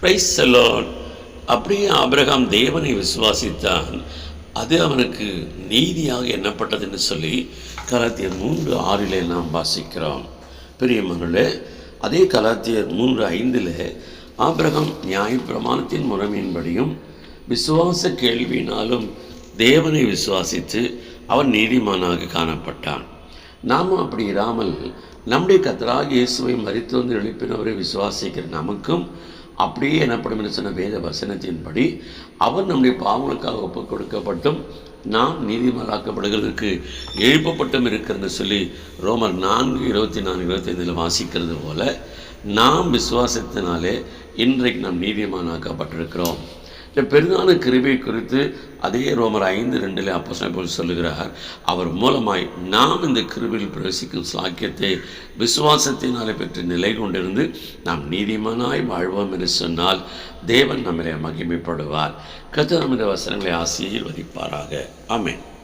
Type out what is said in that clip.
Price செல்லோன் அப்படியே Abraham தேவனை விசுவாசித்தான். அது அவனுக்கு நீதியாக எண்ணப்பட்டதுன்னு சொல்லி கலாத்தியர் மூன்று ஆறிலே நாம் வாசிக்கிறோம். பிரியமர்களே அதே கலாத்தியர் மூன்று ஐந்தில் ஆபிரகாம் நியாயப்பிரமாணத்தின் முறைமையின்படியும் விசுவாச கேள்வியினாலும் தேவனை விசுவாசித்து அவன் நீதிமானாக காணப்பட்டான். நாமும் அப்படி இராமல் நம்முடைய கத்தராக இயேசுவை மறித்து வந்து எழுப்பினவரை விசுவாசிக்கிற நமக்கும் அப்படியே எனப்படும் என்று சொன்ன? வேத வசனத்தின்படி அவர் நம்முடைய பாவங்களுக்காக ஒப்புக் கொடுக்கப்பட்டும் நாம் நீதிமன்றாக்கப்படுகிறதுக்கு எழுப்பப்பட்டும் இருக்கிறன்னு சொல்லி ரோமர் நான்கு இருபத்தி நான்கு இருபத்தைந்தில் வாசிக்கிறது போல நாம் விசுவாசத்தினாலே இன்றைக்கு நாம் நீதிமானாக்கப்பட்டிருக்கிறோம். இந்த பெரிதான கிருபை குறித்து அதே ரோமர் ஐந்து ரெண்டில் அப்போ போல் சொல்லுகிறார். அவர் மூலமாய் நாம் இந்த கிருபையில் பிரவேசிக்கும் சாக்கியத்தை விசுவாசத்தினாலே பெற்று நிலை கொண்டிருந்து நாம் நீதிமானாய் வாழ்வோம் என்று சொன்னால் தேவன் நம்மளை மகிமைப்படுவார். கத்த நம்முடைய வசனங்களை ஆசீர்வதிப்பாராக. ஆமேன்.